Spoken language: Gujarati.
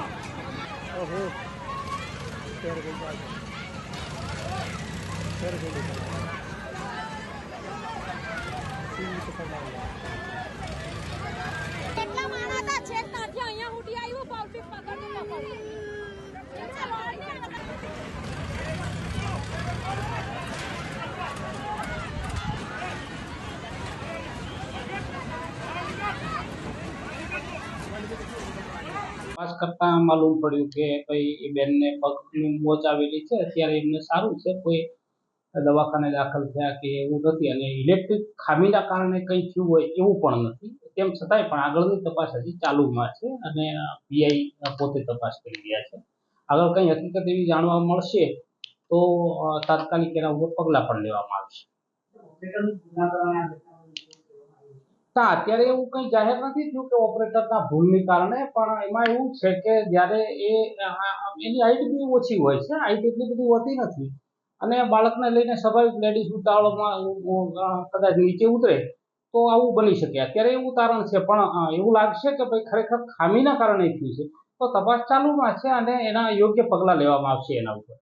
ओहो तेरे को बात तेरे को बात તપાસ કરતા માલુમ પડ્યું કે ભાઈ એ બેનને પગની મોચ આવેલી છે. અત્યારે એમને સારું છે. કોઈ દવાખાને દાખલ થયા કે એવું નથી અને ઇલેક્ટ્રિક ખામીના કારણે કંઈ થયું હોય એવું પણ નથી. તેમ છતાંય પણ આગળની તપાસ હજી ચાલુમાં છે અને પીઆઈ પોતે તપાસ કરી રહ્યા છે. આગળ કંઈ હકીકત એવી જાણવા મળશે તો તાત્કાલિક એના ઉપર પગલાં પણ લેવામાં આવશે. ના અત્યારે એવું કંઈ જાહેર નથી થયું કે ઓપરેટરના ભૂલને કારણે, પણ એમાં એવું છે કે જ્યારે એ એની હાઈટ બી ઓછી હોય છે, હાઈટ એટલી બધી હોતી નથી. અને બાળકને લઈને સ્વાભાવિક લેડીઝ ઉતાવળમાં કદાચ નીચે ઉતરે, તો આવું બની શકે. અત્યારે એવું તારણ છે, પણ એવું લાગશે કે ભાઈ ખરેખર ખામીના કારણે થયું છે. તો તપાસ ચાલુમાં છે અને એના યોગ્ય પગલાં લેવામાં આવશે એના ઉપર.